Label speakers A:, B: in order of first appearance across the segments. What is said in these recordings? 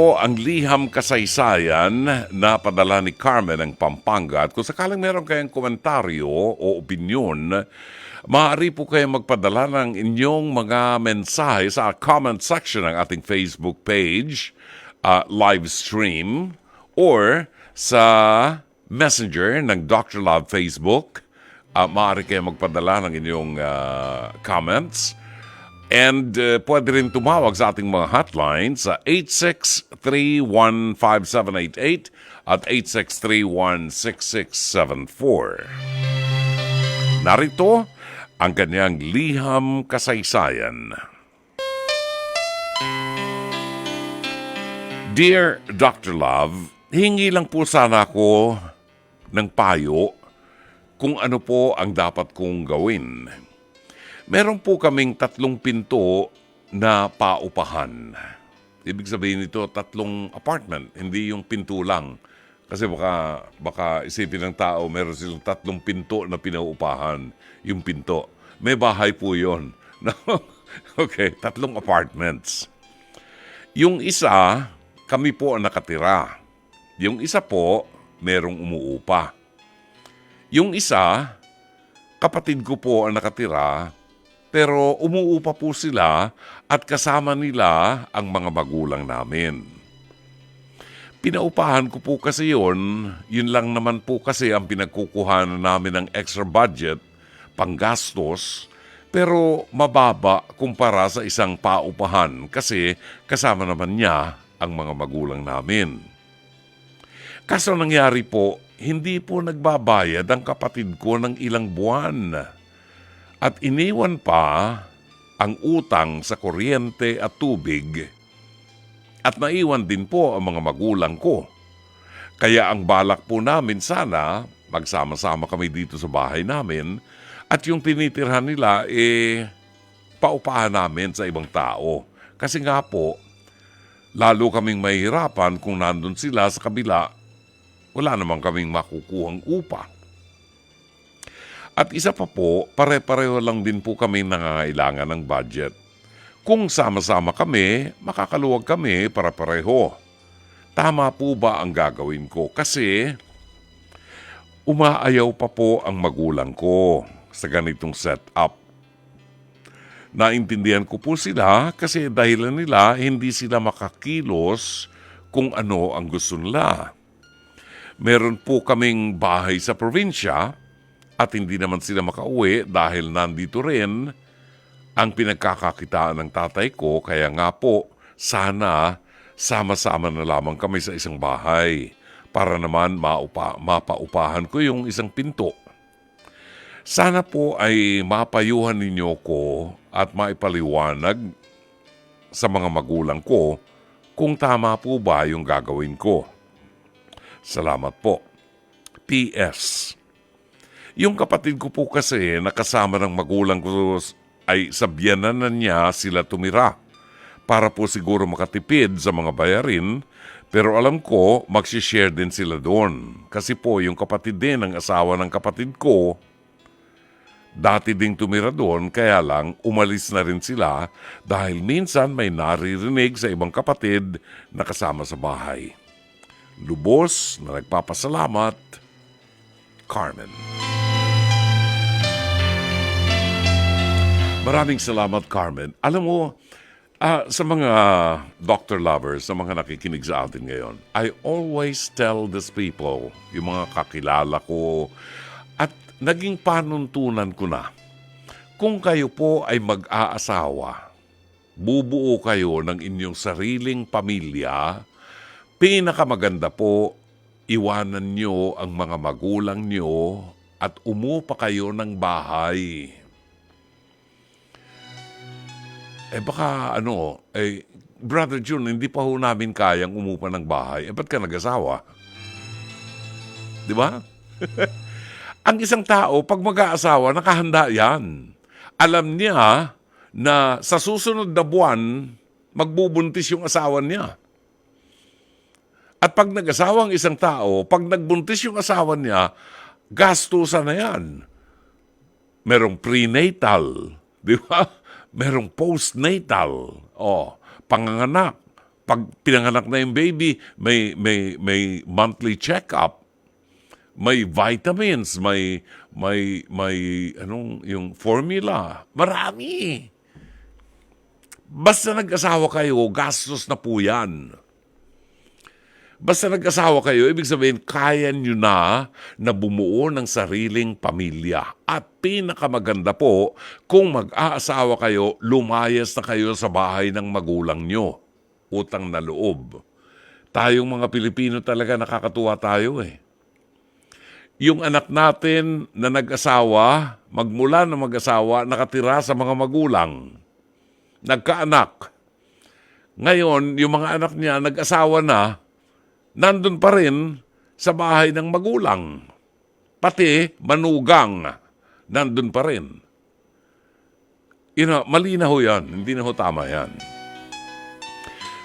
A: O ang liham kasaysayan na padala ni Carmen ng Pampanga. At kung sakaling meron kayong komentaryo o opinion, maaari po kayong magpadala ng inyong mga mensahe sa comment section ng ating Facebook page, uh, live stream, or sa messenger ng Dr. Love Facebook. Uh, maaari kayong magpadala ng inyong uh, comments. And uh, pwede rin tumawag sa ating mga hotline sa 86315788 at 86316674. Narito ang kanyang liham kasaysayan. Dear Dr. Love, hingi lang po sana ako ng payo kung ano po ang dapat kong gawin. Meron po kaming tatlong pinto na paupahan. Ibig sabihin nito, tatlong apartment, hindi yung pinto lang. Kasi baka, baka isipin ng tao, meron silang tatlong pinto na pinaupahan. Yung pinto. May bahay po. No? okay, tatlong apartments. Yung isa, kami po ang nakatira. Yung isa po, merong umuupa. Yung isa, kapatid ko po ang nakatira, pero umuupa po sila at kasama nila ang mga magulang namin. Pinaupahan ko po kasi yon, yun lang naman po kasi ang pinagkukuhanan namin ng extra budget, panggastos, pero mababa kumpara sa isang paupahan kasi kasama naman niya ang mga magulang namin. Kaso nangyari po, hindi po nagbabayad ang kapatid ko ng ilang buwan at iniwan pa ang utang sa kuryente at tubig at naiwan din po ang mga magulang ko. Kaya ang balak po namin sana, magsama-sama kami dito sa bahay namin at yung tinitirhan nila eh paupahan namin sa ibang tao. Kasi nga po, lalo kaming mahihirapan kung nandun sila sa kabila, wala naman kaming makukuhang upa. At isa pa po, pare-pareho lang din po kami nangangailangan ng budget. Kung sama-sama kami, makakaluwag kami para pareho. Tama po ba ang gagawin ko? Kasi umaayaw pa po ang magulang ko sa ganitong setup. Naintindihan ko po sila kasi dahilan nila hindi sila makakilos kung ano ang gusto nila. Meron po kaming bahay sa probinsya at hindi naman sila makauwi dahil nandito rin ang pinagkakakitaan ng tatay ko kaya nga po sana sama-sama na lamang kami sa isang bahay para naman maupa, mapaupahan ko yung isang pinto. Sana po ay mapayuhan ninyo ko at maipaliwanag sa mga magulang ko kung tama po ba yung gagawin ko. Salamat po. P.S. Yung kapatid ko po kasi nakasama ng magulang ko ay sa biyanan na niya sila tumira para po siguro makatipid sa mga bayarin pero alam ko magsishare din sila doon kasi po yung kapatid din ng asawa ng kapatid ko dati ding tumira doon kaya lang umalis na rin sila dahil minsan may naririnig sa ibang kapatid na kasama sa bahay. Lubos na nagpapasalamat, Carmen. Maraming salamat, Carmen. Alam mo, ah, sa mga doctor lovers, sa mga nakikinig sa atin ngayon, I always tell these people, yung mga kakilala ko, at naging panuntunan ko na, kung kayo po ay mag-aasawa, bubuo kayo ng inyong sariling pamilya, pinakamaganda po, iwanan nyo ang mga magulang nyo at umupa kayo ng bahay. Eh baka ano, eh, Brother June, hindi pa ho namin kayang umupa ng bahay. Eh ba't ka nag-asawa? Di ba? Ang isang tao, pag mag-aasawa, nakahanda yan. Alam niya na sa susunod na buwan, magbubuntis yung asawa niya. At pag nag-asawa ang isang tao, pag nagbuntis yung asawa niya, gastusan na yan. Merong prenatal, di ba? Merong postnatal, oh, panganganak, Pag pinanganak na yung baby, may, may, may monthly check-up. May vitamins, may, may, may, anong, yung formula. Marami. Basta nag-asawa kayo, gastos na po yan. Basta nag-asawa kayo, ibig sabihin, kaya nyo na na bumuo ng sariling pamilya. At pinakamaganda po, kung mag-aasawa kayo, lumayas na kayo sa bahay ng magulang nyo. Utang na loob. Tayong mga Pilipino talaga nakakatuwa tayo eh. Yung anak natin na nag-asawa, magmula na mag-asawa, nakatira sa mga magulang. Nagkaanak. Ngayon, yung mga anak niya nag-asawa na, nandun pa rin sa bahay ng magulang. Pati manugang, nandun pa rin. Know, mali na ho yan. Hindi na ho tama yan.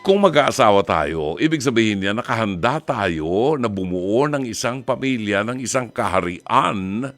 A: Kung mag-aasawa tayo, ibig sabihin niya nakahanda tayo na bumuo ng isang pamilya, ng isang kaharian.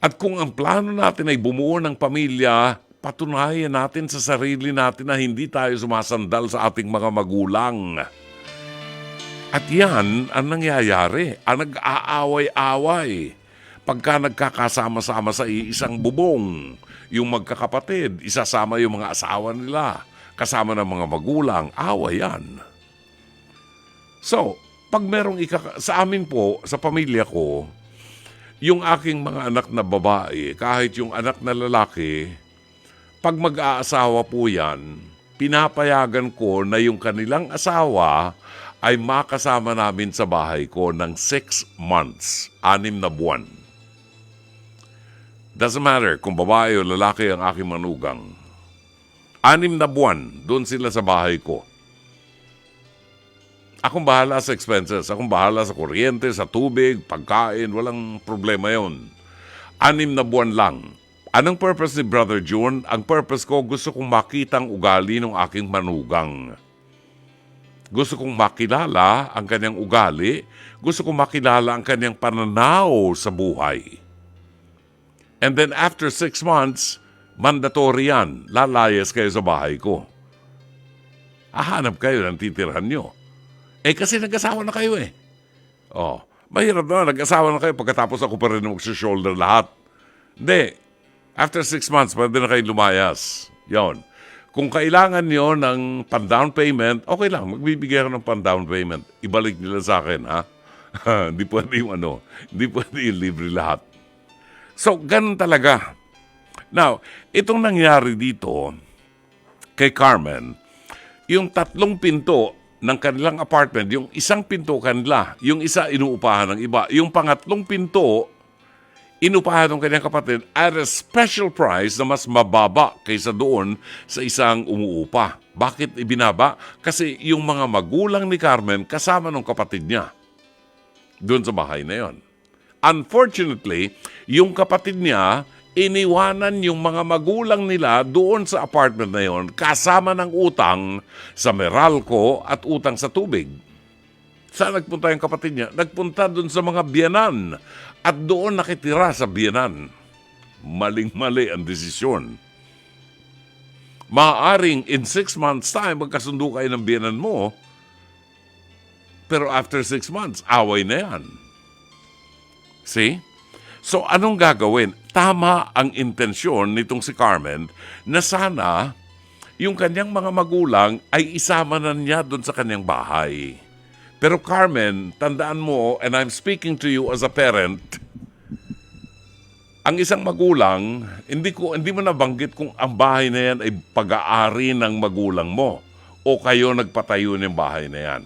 A: At kung ang plano natin ay bumuo ng pamilya, patunayan natin sa sarili natin na hindi tayo sumasandal sa ating mga magulang. At yan ang nangyayari, ang nag-aaway-away. Pagka nagkakasama-sama sa isang bubong, yung magkakapatid, isasama yung mga asawa nila, kasama ng mga magulang, away yan. So, pag merong ikaka... Sa amin po, sa pamilya ko, yung aking mga anak na babae, kahit yung anak na lalaki, pag mag-aasawa po yan, pinapayagan ko na yung kanilang asawa ay makasama namin sa bahay ko ng six months, anim na buwan. Doesn't matter kung babae o lalaki ang aking manugang. Anim na buwan, doon sila sa bahay ko. Akong bahala sa expenses. Akong bahala sa kuryente, sa tubig, pagkain. Walang problema yon. Anim na buwan lang. Anong purpose ni Brother June? Ang purpose ko, gusto kong makita ang ugali ng aking manugang. Gusto kong makilala ang kanyang ugali. Gusto kong makilala ang kanyang pananaw sa buhay. And then after six months, mandatory yan. Lalayas kayo sa bahay ko. Hahanap kayo ng titirhan nyo. Eh kasi nag-asawa na kayo eh. Oh, mahirap na, nag-asawa na kayo pagkatapos ako pa rin mag-shoulder lahat. Hindi. After six months, pwede na kayo lumayas. Yon. Kung kailangan nyo ng pan-down payment, okay lang, magbibigay ako ng pan-down payment. Ibalik nila sa akin, ha? hindi pwede yung ano, hindi pwede yung libre lahat. So, ganun talaga. Now, itong nangyari dito kay Carmen, yung tatlong pinto ng kanilang apartment, yung isang pinto kanila, yung isa inuupahan ng iba, yung pangatlong pinto, inupahan ng kanyang kapatid at a special price na mas mababa kaysa doon sa isang umuupa. Bakit ibinaba? Kasi yung mga magulang ni Carmen kasama ng kapatid niya doon sa bahay na yon. Unfortunately, yung kapatid niya, iniwanan yung mga magulang nila doon sa apartment na yon kasama ng utang sa Meralco at utang sa tubig. Saan nagpunta yung kapatid niya? Nagpunta doon sa mga biyanan at doon nakitira sa biyanan. Maling-mali ang desisyon. Maaring in six months time, magkasundo kayo ng biyanan mo, pero after six months, away na yan. See? So anong gagawin? Tama ang intensyon nitong si Carmen na sana yung kanyang mga magulang ay isama na niya doon sa kanyang bahay. Pero Carmen, tandaan mo, and I'm speaking to you as a parent, ang isang magulang, hindi ko hindi mo nabanggit kung ang bahay na yan ay pag-aari ng magulang mo o kayo nagpatayo ng bahay na yan.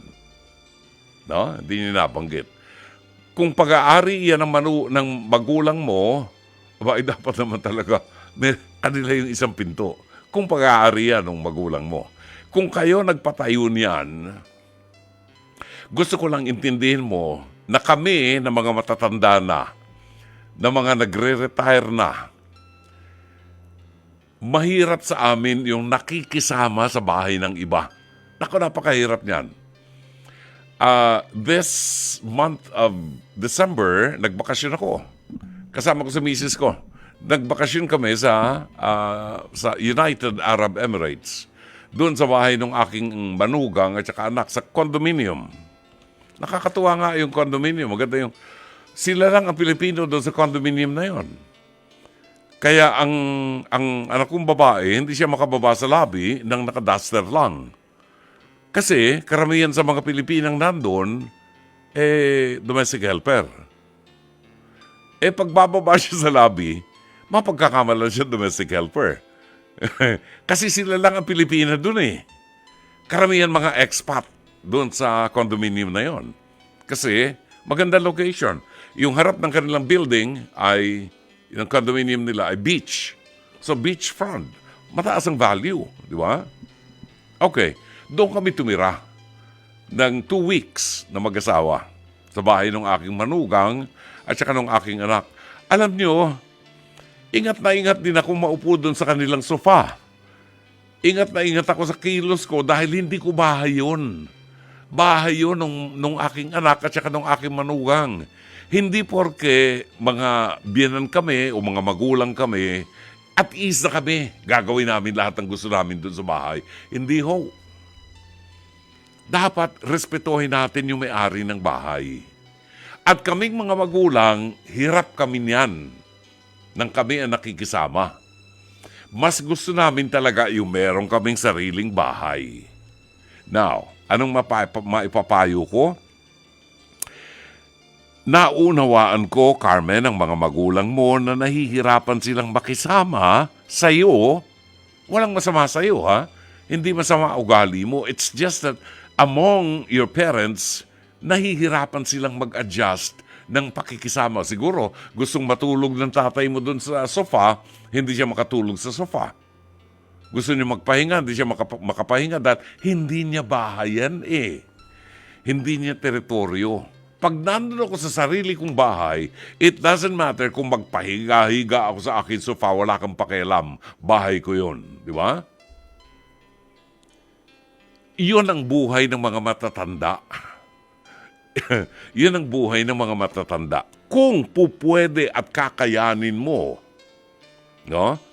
A: No? Hindi niyo nabanggit. Kung pag-aari yan ng, manu, ng magulang mo, aba, ay dapat naman talaga may, kanila yung isang pinto. Kung pag-aari yan ng magulang mo. Kung kayo nagpatayo niyan, gusto ko lang intindihin mo na kami na mga matatanda na, na mga nagre-retire na, mahirap sa amin yung nakikisama sa bahay ng iba. Naku, napakahirap niyan. Uh, this month of December, nagbakasyon ako. Kasama ko sa misis ko. Nagbakasyon kami sa, uh, sa United Arab Emirates. doon sa bahay ng aking manugang at saka anak sa condominium. Nakakatuwa nga yung condominium. Maganda yung... Sila lang ang Pilipino doon sa condominium na yon. Kaya ang, ang anak kong babae, hindi siya makababa sa lobby nang nakaduster lang. Kasi karamihan sa mga Pilipinang nandun, eh, domestic helper. Eh, pagbababa siya sa lobby, mapagkakamalan siya domestic helper. Kasi sila lang ang Pilipina dun eh. Karamihan mga expat doon sa condominium na yon. Kasi maganda location. Yung harap ng kanilang building ay, yung condominium nila ay beach. So beachfront. Mataas ang value, di ba? Okay, doon kami tumira ng two weeks na mag-asawa sa bahay ng aking manugang at saka ng aking anak. Alam nyo, ingat na ingat din ako maupo doon sa kanilang sofa. Ingat na ingat ako sa kilos ko dahil hindi ko bahay yun. Bahay yun nung, nung aking anak at saka nung aking manugang. Hindi porke mga biyanan kami o mga magulang kami at ease na kami. Gagawin namin lahat ng gusto namin doon sa bahay. Hindi ho. Dapat respetuhin natin yung may-ari ng bahay. At kaming mga magulang, hirap kami niyan nang kami ang nakikisama. Mas gusto namin talaga yung meron kaming sariling bahay. Now, anong mapa- maipapayo ko? Naunawaan ko, Carmen, ang mga magulang mo na nahihirapan silang makisama sa iyo. Walang masama sa iyo, ha? Hindi masama ugali mo. It's just that among your parents, nahihirapan silang mag-adjust ng pakikisama. Siguro, gustong matulog ng tatay mo dun sa sofa, hindi siya makatulog sa sofa. Gusto niya magpahinga, hindi siya makap- makapahinga dahil hindi niya bahayan eh. Hindi niya teritoryo. Pag nandun ako sa sarili kong bahay, it doesn't matter kung magpahiga-higa ako sa akin sofa, wala kang pakialam. Bahay ko yon, di ba? Iyon ang buhay ng mga matatanda. Yan ang buhay ng mga matatanda. Kung pupwede at kakayanin mo, no?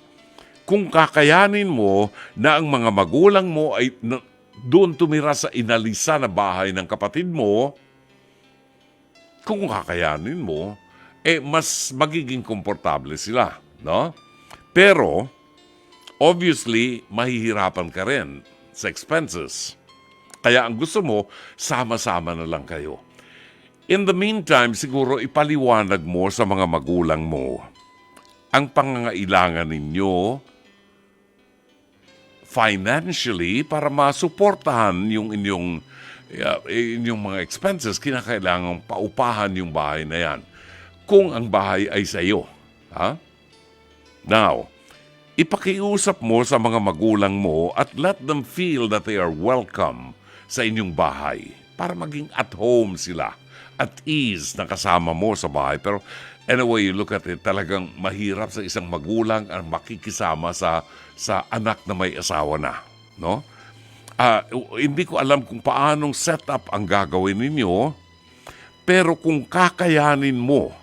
A: Kung kakayanin mo na ang mga magulang mo ay na, doon tumira sa inalisa na bahay ng kapatid mo, kung kakayanin mo, eh mas magiging komportable sila, no? Pero, obviously, mahihirapan ka rin sa expenses. Kaya ang gusto mo, sama-sama na lang kayo. In the meantime, siguro ipaliwanag mo sa mga magulang mo ang pangangailangan ninyo financially para masuportahan yung inyong uh, inyong mga expenses, kinakailangan paupahan yung bahay na yan. Kung ang bahay ay sa iyo. Ha? Now, ipakiusap mo sa mga magulang mo at let them feel that they are welcome sa inyong bahay para maging at home sila at ease na kasama mo sa bahay. Pero anyway, you look at it, talagang mahirap sa isang magulang ang makikisama sa sa anak na may asawa na, no? Ah, hindi ko alam kung paanong setup ang gagawin ninyo, pero kung kakayanin mo,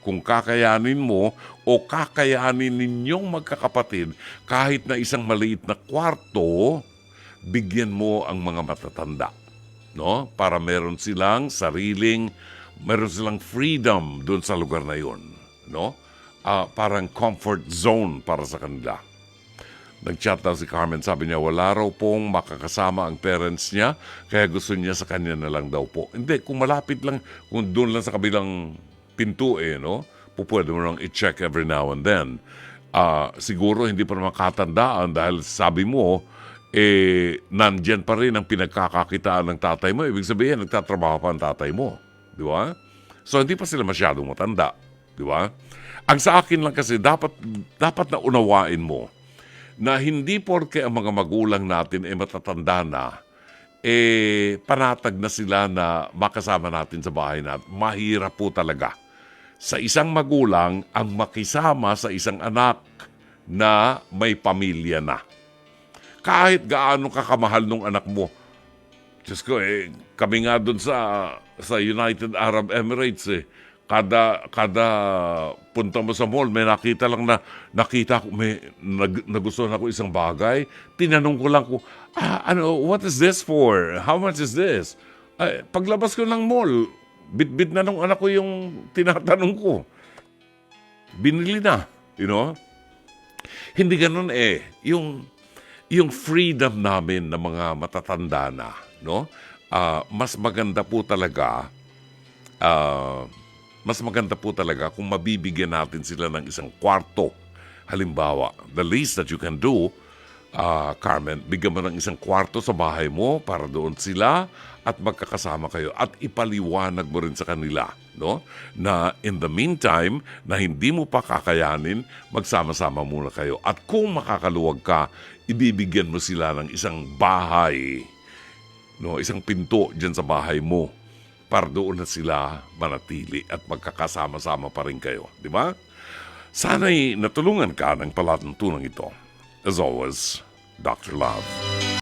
A: kung kakayanin mo o kakayanin ninyong magkakapatid kahit na isang maliit na kwarto, bigyan mo ang mga matatanda, no? Para meron silang sariling meron silang freedom doon sa lugar na 'yon, no? Ah, parang comfort zone para sa kanila. Nag-chat daw si Carmen, sabi niya wala raw pong makakasama ang parents niya, kaya gusto niya sa kanya na lang daw po. Hindi, kung malapit lang, kung doon lang sa kabilang pinto eh, no? Pupwede mo lang i-check every now and then. Ah, siguro hindi pa naman katandaan dahil sabi mo, eh, nandyan pa rin ang pinagkakakitaan ng tatay mo. Ibig sabihin, nagtatrabaho pa ang tatay mo. Di ba? So, hindi pa sila masyadong matanda. Di ba? Ang sa akin lang kasi, dapat, dapat na unawain mo na hindi porke ang mga magulang natin ay matatanda na, eh, panatag na sila na makasama natin sa bahay natin. Mahirap po talaga. Sa isang magulang, ang makisama sa isang anak na may pamilya na. Kahit gaano kakamahal nung anak mo. Diyos ko, eh, kami nga doon sa, sa United Arab Emirates, eh, kada, kada punta mo sa mall, may nakita lang na, nakita ko, may nag, nagustuhan ako isang bagay, tinanong ko lang ko, ah, ano, what is this for? How much is this? Ay, paglabas ko ng mall, bit-bit na nung anak ko yung tinatanong ko. Binili na, you know? Hindi ganun eh. Yung, yung freedom namin ng mga matatanda na, no? Ah, mas maganda po talaga ah, mas maganda po talaga kung mabibigyan natin sila ng isang kwarto. Halimbawa, the least that you can do, ah, Carmen, bigyan mo ng isang kwarto sa bahay mo para doon sila at magkakasama kayo at ipaliwanag mo rin sa kanila no? Na in the meantime na hindi mo pa kakayanin magsama-sama muna kayo. At kung makakaluwag ka ibibigyan mo sila ng isang bahay no isang pinto diyan sa bahay mo para doon na sila manatili at magkakasama-sama pa rin kayo, di ba? Sana'y natulungan ka ng palatuntunan ito. As always, Dr. Love.